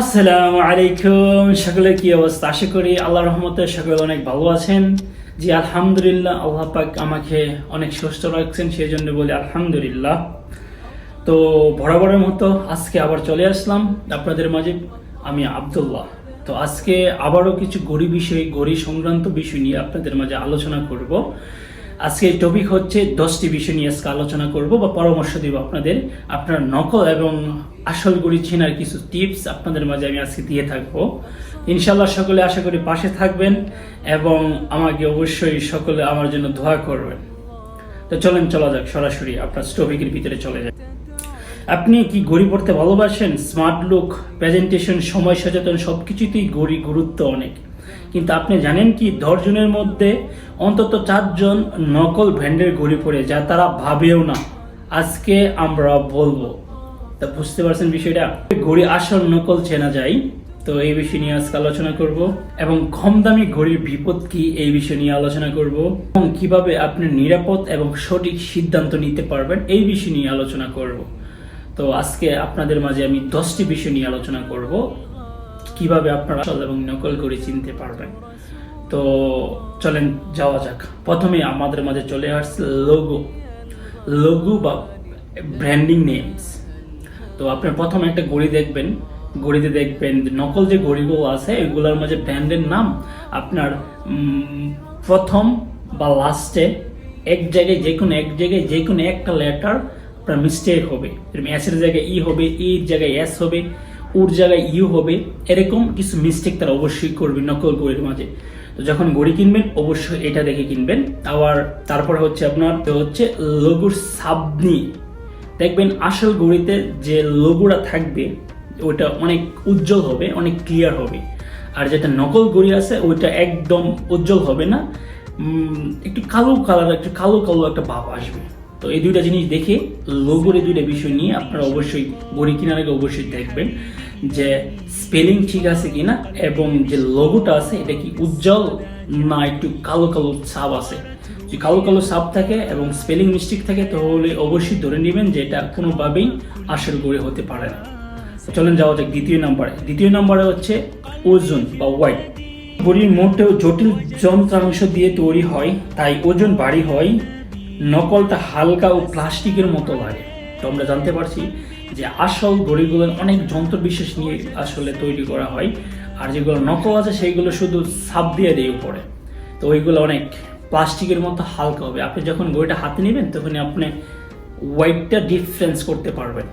আসসালামু আলাইকুম। সকলে কি অবস্থা? আশা করি আল্লাহ রহমতে সকলে অনেক ভালো আছেন। জি, আলহামদুলিল্লাহ, আল্লাহ পাক আমাকে অনেক সুস্থ রাখছেন সেই জন্য বলি আলহামদুলিল্লাহ। তো বরাবরের মতো আজকে আবার চলে আসলাম। আপনাদের মাঝে আমি আব্দুল্লাহ। তো আজকে আবারও কিছু গড়ি বিষয়, গড়ি সংক্রান্ত বিষয় নিয়ে আপনাদের মাঝে আলোচনা করব। আজকে টপিক হচ্ছে দশটি বিষয় নিয়ে আজকে আলোচনা করব বা পরামর্শ দিব আপনাদের। আপনার নকল এবং আসল গড়ি চেনার কিছু টিপস আপনাদের মাঝে আমি আজকে দিয়ে থাকব। ইনশাল্লাহ সকলে আশা করি পাশে থাকবেন এবং আমাকে অবশ্যই সকলে আমার জন্য দোয়া করবেন। তো চলেন, চলা যাক, সরাসরি আপনার টপিকের ভিতরে চলে যাক আপনি কি ঘড়ি পড়তে ভালোবাসেন? স্মার্ট লুক প্রেজেন্টেশন সময় সচেতন সব কিছুতেই ঘড়ি গুরুত্ব অনেক। কিন্তু আপনি জানেন কি? দশজনের মধ্যে অন্তত চারজন নকল ব্র্যান্ডের ঘড়ি পরে যা তারা ভাবেও না। আজকে আমরা বলব। তা বুঝতে পারছেন বিষয়টা? ঘড়ি আসল নকল চেনা যায়। তো এই বিষয় নিয়ে আজকে আলোচনা করব। এবং কম দামি ঘড়ির বিপদ কি, এই বিষয় নিয়ে আলোচনা করব। এবং কীভাবে আপনি নিরাপদ এবং সঠিক সিদ্ধান্ত নিতে পারবেন, এই বিষয় নিয়ে আলোচনা করব। তো আজকে আপনাদের মাঝে আমি দশটি বিষয় নিয়ে আলোচনা করব। কীভাবে আপনারা আসল এবং নকল ঘড়ি চিনতে পারবেন? তো চলেন যাওয়া যাক। প্রথমে আমাদের মাঝে চলে আসছে লোগো। লোগো বা ব্র্যান্ডিং নেমস তো আপনার প্রথম একটা ঘড়ি দেখবেন। ঘড়িতে দেখবেন নকল যে ঘড়িগুলো আছে, এগুলোর মাঝে ব্র্যান্ডের নাম। আপনার প্রথম বা লাস্টে এক জায়গায় যে কোনো এক জায়গায় যে কোনো একটা লেটার আপনার মিস্টেক হবে। এরকম এসের জায়গায় ই হবে ইর জায়গায় এস হবে। উর জায়গায় ইউ হবে। এরকম কিছু মিস্টেক তারা অবশ্যই করবে, নকল ঘড়ির মাঝে। তো যখন ঘড়ি কিনবেন, অবশ্যই এটা দেখে কিনবেন। আবার তারপরে হচ্ছে আপনার হচ্ছে লঘুর সাবনি। দেখবেন আসল ঘড়িতে যে লোগোটা থাকবে ওইটা অনেক উজ্জ্বল হবে, অনেক ক্লিয়ার হবে। আর যেটা নকল ঘড়ি আছে, ওইটা একদম উজ্জ্বল হবে না। একটু কালো কালার একটু কালো কালো একটা ভাব আসবে। তো এই দুইটা জিনিস দেখে লোগোর এই দুইটা বিষয় নিয়ে আপনারা অবশ্যই ঘড়ি কেনার আগে অবশ্যই দেখবেন যে স্পেলিং ঠিক আছে কিনা এবং যে লোগোটা আছে, এটা কি উজ্জ্বল না একটু কালো কালো ছাপ আছে? যদি কালো কালো ছাপ থাকে এবং স্পেলিং মিস্টেক থাকে, তাহলে অবশ্যই ধরে নেবেন যে এটা কোনোভাবেই আসল গড়ে হতে পারে না। চলেন যাওয়া যাক দ্বিতীয় নাম্বারে। দ্বিতীয় নাম্বারে হচ্ছে ওজন বা ওয়াইট ঘড়ির মোটেও জটিল যন্ত্রাংশ দিয়ে তৈরি হয়, তাই ওজন ভারী হয়। নকলটা হালকা ও প্লাস্টিকের মতো লাগে। তো আমরা জানতে পারছি যে আসল ঘড়িগুলো অনেক যন্ত্র বিশেষ নিয়ে আসলে তৈরি করা হয়, আর যেগুলো নকল আছে সেইগুলো শুধু সাপ দিয়ে দিয়ে উপরে। তো ওইগুলো অনেক প্লাস্টিকের মতো হালকা হবে। আপনি যখন ঘড়িটা হাতে নেবেন তখন আপনি ওয়েটটা ডিফারেন্স করতে পারবেন।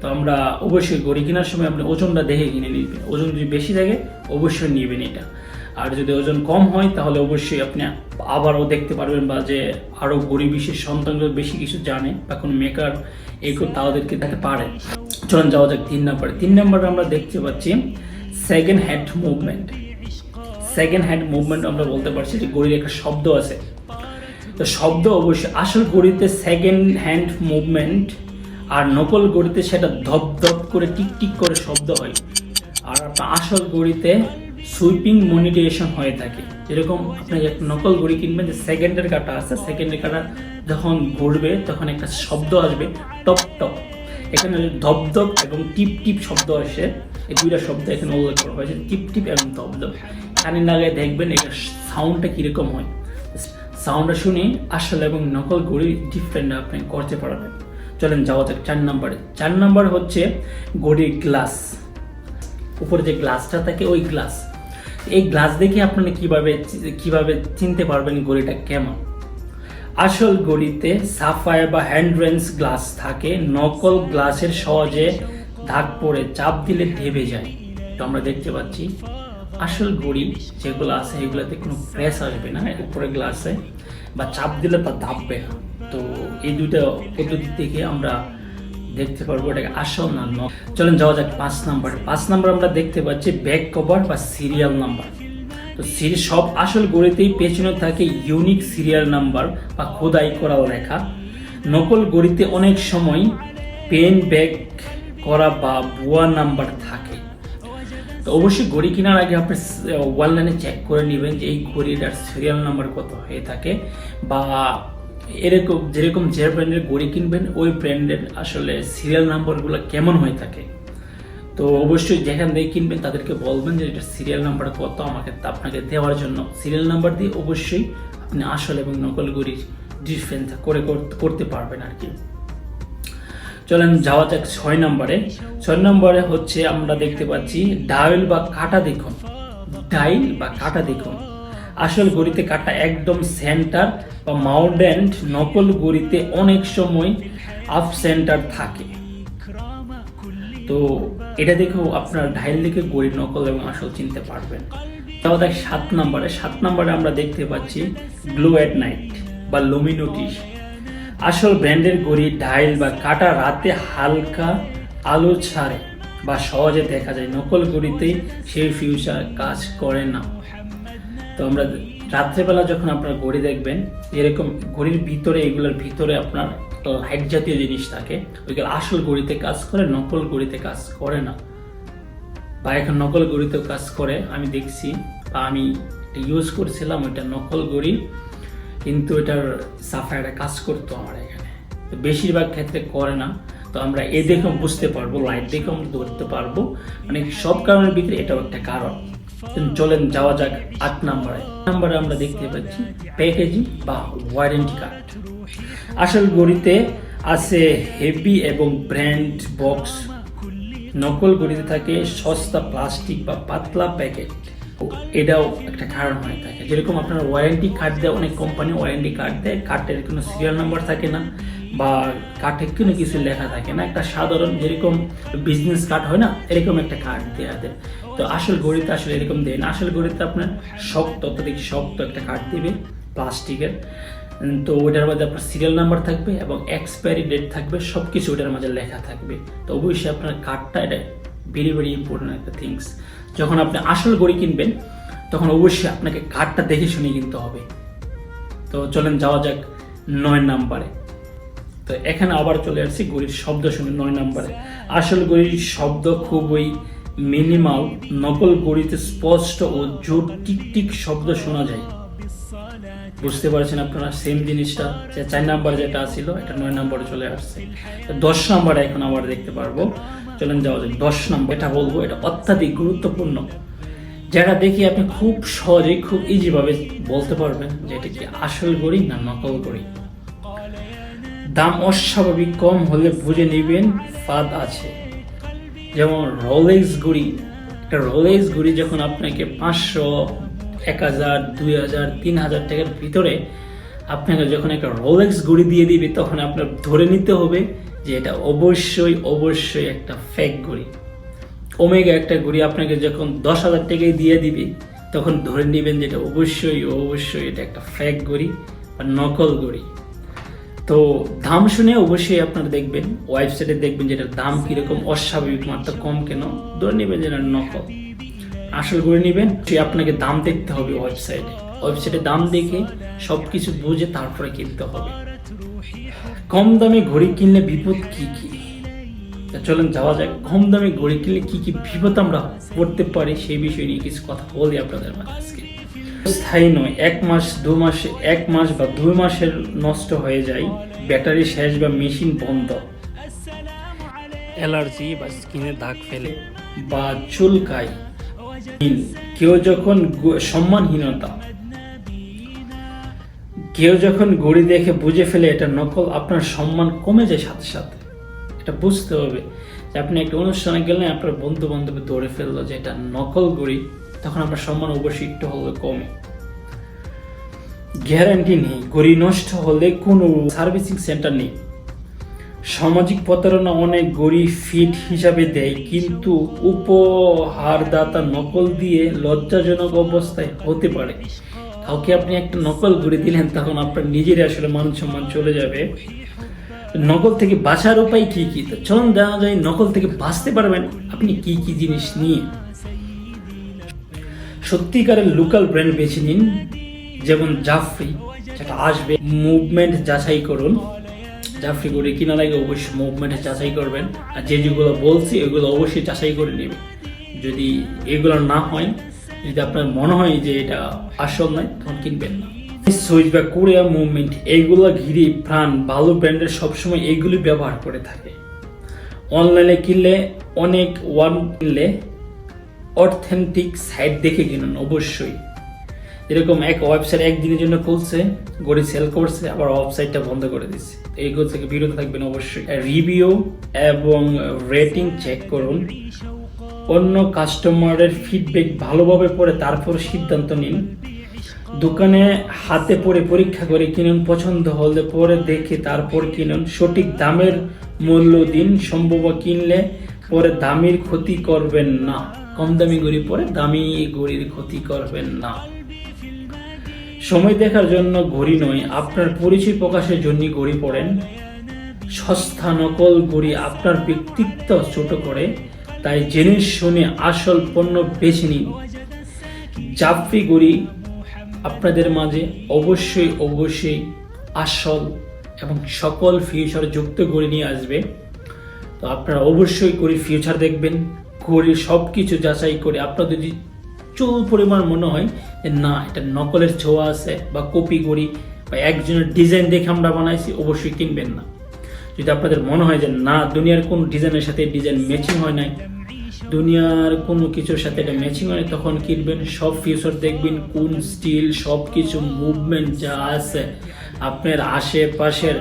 তো আমরা অবশ্যই ঘড়ি কেনার সময় আপনি ওজনটা দেখে কিনে নিবেন। ওজন যদি বেশি থাকে, অবশ্যই নেবেন এটা। আর যদি ওজন কম হয়, তাহলে অবশ্যই আপনি আবারও দেখতে পারবেন বা যে আরও গরিব বিশেষ বেশি কিছু জানে বা কোনো মেকার এগুলো তাদেরকে দেখতে পারে। চলুন যাওয়া যাক তিন নম্বরে। তিন নম্বরে আমরা দেখতে পাচ্ছি second hand movement second hand movement আমরা বলতে পারছি যে গড়ির একটা শব্দ আছে। তো শব্দ অবশ্যই, আসল গড়িতে সেকেন্ড হ্যান্ড মুভমেন্ট আর নকল গড়িতে সেটা ধপ ধপ করে টিক টিক করে শব্দ হয়। আর আপনার আসল গড়িতে সুইপিং মনিটেশন হয়ে থাকে। যেরকম আপনি একটা নকল ঘড়ি কিনবেন, যে সেকেন্ডের কাটা আছে সেকেন্ডের কাটা যখন ঘুরবে, তখন একটা শব্দ আসবে, টপ টপ। এখানে ধপ ধপ এবং টিপ টিপ শব্দ আসে। এই দুইটা শব্দ এখানে উল্লেখ করা হয়েছে, টিপ টিপ এবং ধপ ধপ। কানে লাগায় দেখবেন এটা সাউন্ডটা কীরকম হয়। সাউন্ডটা শুনে আসল এবং নকল ঘড়ি ডিফারেন্ট আপনি করতে পারবেন। চলেন যাওয়া যাক, চার নম্বরে। চার নম্বর হচ্ছে ঘড়ির গ্লাস উপরে যে গ্লাসটা থাকে, ওই গ্লাস এই গ্লাস দেখে আপনারা কীভাবে কীভাবে চিনতে পারবেন ঘড়িটা কেমন? আসল গড়িতে সাফায়ার বা হ্যান্ড রেঞ্জ গ্লাস থাকে। নকল গ্লাসের সহজে দাগ পড়ে, চাপ দিলে ঢেবে যায়। তো আমরা দেখতে পাচ্ছি, আসল গড়ি যেগুলো আছে, এগুলোতে কোনো প্রেস আসবে না। উপরে গ্লাসে বা চাপ দিলে তা দাববে না। তো এই দুইটা পদ্ধতি থেকে আমরা দেখতে পারব, এটাকে আসল না ন চলেন যাওয়া যাক পাঁচ নাম্বারে পাঁচ নাম্বার আমরা দেখতে পাচ্ছি ব্যাক কভার বা সিরিয়াল নাম্বার তো সিরি সব আসল গড়িতেই পেছনে থাকে ইউনিক সিরিয়াল নাম্বার বা খোদাই করা লেখা। নকল গড়িতে অনেক সময় পেন ব্যাক করা বা ভুয়া নাম্বার থাকে। তো অবশ্যই ঘড়ি কেনার আগে আপনি অনলাইনে চেক করে নেবেন যে এই ঘড়িটার সিরিয়াল নাম্বার কত হয়ে থাকে বা এরকম যেরকম যে ব্র্যান্ডের ঘড়ি কিনবেন, ওই ব্র্যান্ডের আসলে সিরিয়াল নাম্বারগুলো কেমন হয়ে থাকে? তো অবশ্যই যেখান থেকে কিনবেন তাদেরকে বলবেন যে এটা সিরিয়াল নাম্বার কত, আমাকে আপনাকে দেওয়ার জন্য সিরিয়াল নাম্বার দিয়ে অবশ্যই আপনি আসল এবং নকল ঘড়ির ডিফারেন্স করে করতে পারবেন আর কি চলেন, যাওয়া যাক ছয় নম্বরে। ছয় নম্বরে হচ্ছে আমরা দেখতে পাচ্ছি ডায়াল বা কাটা দেখুন। ডাইল বা কাটা দেখুন। আসল গড়িতে কাটা একদম সেন্টার বা মাউন্টেন্ট নকল গড়িতে অনেক সময় আপ সেন্টার থাকে। তো এটা দেখেও আপনার ঢাইল দেখে গড়ি নকল এবং আসল চিনতে পারবেন। তাও দেখ সাত নম্বরে সাত নম্বরে আমরা দেখতে পাচ্ছি গ্লো অ্যাট নাইট বা লুমিনোটিস আসল ব্র্যান্ডের গড়ি ডাইল বা কাটা রাতে হালকা আলো ছাড়ে বা সহজে দেখা যায় নকল ঘড়িতে সেই ফিউচার কাজ করে না। তো আমরা রাত্রেবেলা যখন আপনার ঘড়ি দেখবেন, এরকম ঘড়ির ভিতরে, এগুলোর ভিতরে আপনার লাইট জাতীয় জিনিস থাকে। ওইগুলো আসল ঘড়িতে কাজ করে, নকল ঘড়িতে কাজ করে না। বা এখন নকল ঘড়িতেও কাজ করে, আমি দেখছি, বা আমি ইউজ করছিলাম, ওইটা নকল ঘড়ি, কিন্তু এটার সাফায়ারে কাজ করতো আমার এখানে। তো বেশিরভাগ ক্ষেত্রে করে না। তো আমরা এ দেখেও বুঝতে পারব লাইট দেখেও ধরতে পারব। মানে সব কারণের ভিতরে এটাও একটা কারণ। চলেন যাওয়া যাক আট নম্বরে। নম্বরে আমরা দেখতে পাচ্ছি প্যাকেজিং বা ওয়ারেন্টি কার্ড আসল ঘড়িতে আছে হেভি এবং ব্র্যান্ড বক্স নকল ঘড়িতে থাকে সস্তা প্লাস্টিক বা পাতলা প্যাকেট এটাও একটা কারণ হয়ে থাকে। যেরকম আপনার ওয়ারেন্টি কার্ড দেয়, অনেক কোম্পানি ওয়ারেন্টি কার্ড দেয়। কার্ডের কোনো সিরিয়াল নাম্বার থাকে না বা কার্ডে কোনো কিছু লেখা থাকে না। একটা সাধারণ যেরকম বিজনেস কার্ড হয় না, এরকম একটা কার্ড দেওয়া দেয়। তো আসল ঘড়িতে আসলে এরকম দেয় না আসল গড়িতে আপনার শক্ত অত্যধিক শক্ত একটা কার্ড দিবে, প্লাস্টিকের। তো ওটার মধ্যে আপনার সিরিয়াল নাম্বার থাকবে এবং এক্সপায়ারি ডেট থাকবে সব কিছু ওটার মাঝে লেখা থাকবে। তো অবশ্যই আপনার কার্ডটা এটা ভেরি ভেরি ইম্পর্টেন্ট একটা থিংস যখন আপনি আসল গড়ি কিনবেন, তখন অবশ্যই আপনাকে কার্ডটা দেখে শুনে কিনতে হবে। তো চলেন যাওয়া যাক নয় নাম্বারে। তো এখানে আবার চলে আসছি গড়ির শব্দ শুনে নয় নাম্বারে। আসল গড়ির শব্দ খুবই মিনিমাল নকল গড়িতে স্পষ্ট ও জোর টিক টিক শব্দ শোনা যায়। বুঝতে পারছেন আপনারা সেম জিনিসটা। যে চার নাম্বার যেটা ছিল এটা নয় নম্বরে চলে আসছে। দশ নম্বরে এখন আবার দেখতে পারব। চলেন যাওয়া যাক। দশ নম্বর এটা বলব, এটা অত্যাধিক গুরুত্বপূর্ণ। যেটা দেখি আপনি খুব সহজেই খুব ইজি ভাবে বলতে পারবেন যে এটা কি আসল গড়ি না নকল গড়ি দাম অস্বাভাবিক কম হলে বুঝে নেবেন, ফাদ আছে। যেমন রোলেক্স ঘড়ি একটা রোলেক্স ঘড়ি যখন আপনাকে পাঁচশো, এক হাজার, দুই হাজার, তিন হাজার টাকার ভিতরে আপনাকে যখন একটা রোলেক্স ঘড়ি দিয়ে দিবে, তখন আপনার ধরে নিতে হবে যে এটা অবশ্যই অবশ্যই একটা ফেক ঘড়ি ওমেগা একটা ঘড়ি আপনাকে যখন দশ হাজার টাকায় দিয়ে দিবে, তখন ধরে নেবেন যে এটা অবশ্যই অবশ্যই এটা একটা ফেক ঘড়ি বা নকল ঘড়ি তো দাম শুনে অবশ্যই আপনারা দেখবেন ওয়েবসাইটে দেখবেন যেটার দাম কীরকম, অস্বাভাবিক মাত্রা কম কেন, ধরে নেবেন যেটা নকল। আসল করে নেবেন সে আপনাকে দাম দেখতে হবে ওয়েবসাইটে ওয়েবসাইটে দাম দেখে সব কিছু বুঝে তারপরে কিনতে হবে। কম দামে ঘড়ি কিনলে বিপদ কি কি? চলুন, যাওয়া যাক। কম দামে ঘড়ি কিনলে কি কি বিপদ আমরা পড়তে পারি, সেই বিষয় নিয়ে কিছু কথা বলি আপনাদের মাঝে আজকে। স্থায়ী নয় এক মাস দু মাসে এক মাস বা দুই মাসের নষ্ট হয়ে যায় ব্যাটারি শেষ বা মেশিন বন্ধ। অ্যালার্জি বা স্কিনে দাগ ফেলে। বা চুলকায়। কেউ যখন সম্মানহীনতা। কেউ যখন ঘড়ি দেখে বুঝে ফেলে এটা নকল আপনার সম্মান কমে যায় সাথে সাথে। এটা বুঝতে হবে যে আপনি একটা অনুষ্ঠানে গেলেন আপনার বন্ধু বান্ধব ধরে ফেলল যে এটা নকল ঘড়ি। তখন আপনার সম্মান অবশ্যই হলে কমে। গ্যারান্টি নেই ঘড়ি নষ্ট হলে কোনো সার্ভিসিং সেন্টার নেই। সামাজিক প্রতারণা অনেক গড়ি ফিট হিসাবে দেয়, কিন্তু উপহারদাতা নকল দিয়ে লজ্জাজনক অবস্থায় হতে পারে। কাউকে আপনি একটা নকল ঘুরে দিলেন, তখন আপনার নিজেরই আসলে মান সম্মান চলে যাবে। নকল থেকে বাঁচার উপায় কি কি? তো চলুন দেওয়া যায় নকল থেকে বাঁচতে পারবেন। আপনি কি কি জিনিস নিয়ে সত্যিকারের লোকাল ব্র্যান্ড বেছে নিন, যেমন জাফরি যেটা আসবে। মুভমেন্ট যাচাই করুন। জাফরি করে কিনা লাগে অবশ্যই মুভমেন্টে যাচাই করবেন। আর যে যেগুলো বলছি ওগুলো অবশ্যই যাচাই করে নেবেন। যদি এগুলো না হয়, যদি আপনার মনে হয় যে এটা আসল নয়, তখন কিনবেন না। সুইচ বা কোরিয়া মুভমেন্ট এইগুলো ঘিরে প্রাণ ভালো ব্র্যান্ডের সবসময় এইগুলি ব্যবহার করে থাকে। অনলাইনে কিনলে অনেক ওয়ান কিনলে অথেন্টিক সাইট দেখে কিনুন, অবশ্যই। এরকম এক ওয়েবসাইট একদিনের জন্য খুলছে, গড়ে সেল করছে, আবার ওয়েবসাইটটা বন্ধ করে দিচ্ছে। এইগুলো থেকে বিরত থাকবেন অবশ্যই। রিভিউ এবং রেটিং চেক করুন। অন্য কাস্টমারের ফিডব্যাক ভালোভাবে পড়ে, তারপর সিদ্ধান্ত নিন। দোকানে হাতে পরে পরীক্ষা করে কিনুন, পছন্দ হলে পরে দেখে তারপর কিনুন। সঠিক দামের মূল্য দিন, সম্ভব কিনলে পরে দামের ক্ষতি করবেন না। কম দামি গড়ি পরে দামি গড়ির ক্ষতি করবেন না। সময় দেখার জন্য ঘড়ি নয়, আপনার পরিচয় প্রকাশের জন্য ঘড়ি পড়েন। সস্তা নকল ঘড়ি আপনার ব্যক্তিত্ব ছোট করে, তাই জেনে শুনে আসল পণ্য বেছে নিন। জাফরি ঘড়ি আপনাদের মাঝে অবশ্যই অবশ্যই আসল এবং সকল ফিউচার যুক্ত ঘড়ি নিয়ে আসবে। তো আপনারা অবশ্যই ঘড়ির ফিউচার দেখবেন। ঘড়ির সব কিছু যাচাই করে আপনার যদি চুল পরিমাণ মনে হয় যে না, এটা নকলের ছোঁয়া আছে বা কপি ঘড়ি বা একজনের ডিজাইন দেখে আমরা বানাইছি, অবশ্যই কিনবেন না। যদি আপনাদের মনে হয় যে না, দুনিয়ার কোন ডিজাইনের সাথে ডিজাইন ম্যাচিং হয় নাই, দুনিয়ার কোনো কিছুর সাথে এটা ম্যাচিং হয় তখন কিনবেন, সব ফিউচার দেখবেন, কোন স্টিল সব কিছু মুভমেন্ট যা আছে আপনার আশেপাশের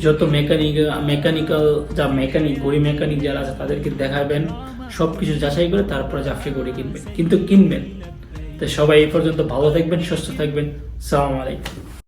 যত মেকানিক মেকানিক্যাল যা মেকানিক গড়ি মেকানিক যারা আছে তাদেরকে দেখাবেন সব কিছু যাচাই করে তারপরে জাফরি গড়ি কিনবেন। কিন্তু কিনবেন। তো সবাই এই পর্যন্ত ভালো থাকবেন, সুস্থ থাকবেন। সালাম আলাইকুম।